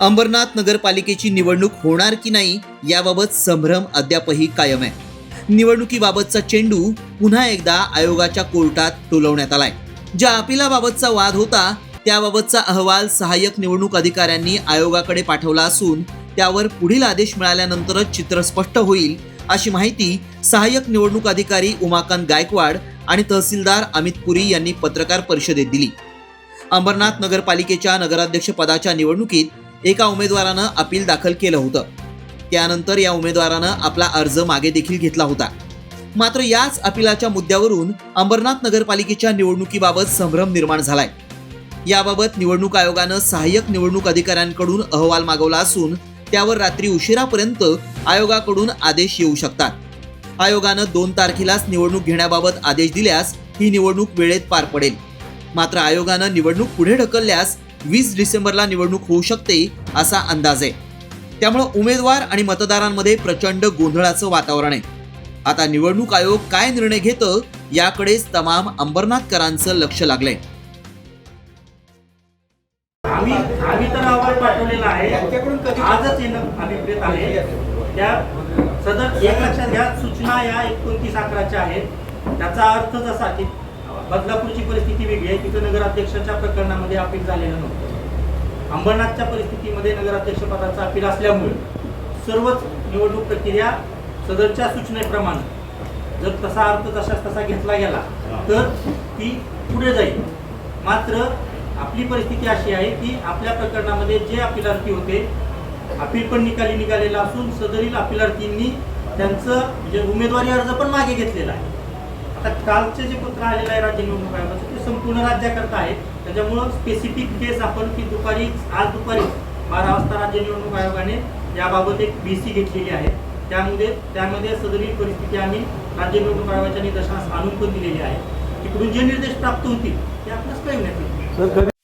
अंबरनाथ नगरपालिकेची निवडणूक होणार की नाही याबाबत संभ्रम अद्यापही कायम आहे. निवडणुकीबाबतचा चेंडू पुन्हा एकदा आयोगाच्या कोर्टात टोलवण्यात आलाय. ज्या अपिलाबाबतचा वाद होता त्याबाबतचा अहवाल सहाय्यक निवडणूक अधिकाऱ्यांनी आयोगाकडे पाठवला असून त्यावर पुढील आदेश मिळाल्यानंतरच चित्र स्पष्ट होईल अशी माहिती सहाय्यक निवडणूक अधिकारी उमाकांत गायकवाड आणि तहसीलदार अमित पुरी यांनी पत्रकार परिषदेत दिली. अंबरनाथ नगरपालिकेच्या नगराध्यक्षपदाच्या निवडणुकीत एका उमेदवारानं अपील दाखल केलं होतं. त्यानंतर या उमेदवारानं आपला अर्ज मागे देखील घेतला होता. मात्र याच अपिलाच्या मुद्द्यावरून अंबरनाथ नगरपालिकेच्या निवडणुकीबाबत संभ्रम निर्माण झालाय. याबाबत निवडणूक आयोगानं सहाय्यक निवडणूक अधिकाऱ्यांकडून अहवाल मागवला असून त्यावर रात्री उशिरापर्यंत आयोगाकडून आदेश येऊ शकतात. आयोगानं दोन तारखेलाच निवडणूक घेण्याबाबत आदेश दिल्यास ही निवडणूक वेळेत पार पडेल. मात्र आयोगानं निवडणूक पुढे ढकलल्यास वीस डिसेंबरला निवडणूक होऊ शकते असा अंदाज आहे. त्यामुळं उमेदवार आणि मतदारांमध्ये प्रचंड गोंधळाचं वातावरण आहे. आता निवडणूक आयोग काय निर्णय घेतं याकडेच तमाम अंबरनाथकरांचं लक्ष लागलंय. आम्ही आम्ही तर अहवाल पाठवलेला आहे. आजच येणं अभिप्रेत आहे. त्या सदर एक लक्षात घ्या सूचना या एकोणतीस अकराच्या आहेत. त्याचा अर्थ जसा की बदलापूरची परिस्थिती वेगळी आहे. तिथं नगराध्यक्षाच्या प्रकरणामध्ये अपील झालेलं नव्हतं. अंबरनाथच्या परिस्थितीमध्ये नगराध्यक्ष पदाचा अपील असल्यामुळे सर्वच निवडणूक प्रक्रिया सदरच्या सूचनेप्रमाणे जर तसा अर्थ तशाच तसा घेतला गेला तर ती पुढे जाईल. मात्र आपली परिस्थिती अशी आहे की आपल्या प्रकरणामध्ये जे अपिलार्थी होते अपील पण निकाली निघालेला असून सदरील अपिलार्थींनी त्यांचं म्हणजे उमेदवारी अर्ज पण मागे घेतलेला आहे. आता कालचे जे पत्र आलेलं आहे राज्य निवडणूक आयोगाचं ते संपूर्ण राज्याकरता आहे त्याच्यामुळं स्पेसिफिक केस आपण की दुपारी आज दुपारी बारा वाजता राज्य निवडणूक आयोगाने याबाबत एक बी सी घेतलेली आहे. त्यामध्ये त्यामध्ये सदरील परिस्थिती आम्ही राज्य निवडणूक आयोगाच्या निदर्शनास आणून पण दिलेली आहे. तिकडून जे निर्देश प्राप्त होतील ते आपल्यास कळविण्यात येतील.